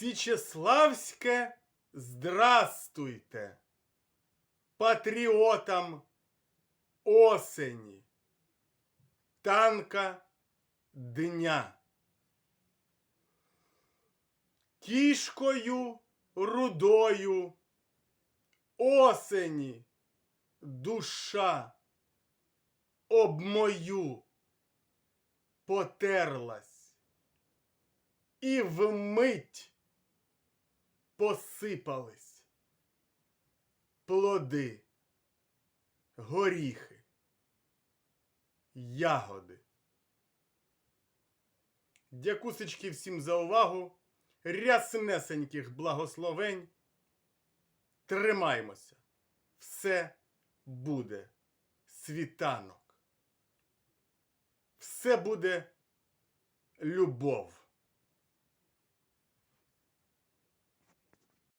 Січеславське здрастуйте, патріотам осені, танка дня. Кішкою рудою осені душа об мою потерлась. І вмить посипались плоди, горіхи, ягоди. Дякусечки всім за увагу. Ряснесеньких благословень. Тримаймося. Все буде світанок. Все буде любов.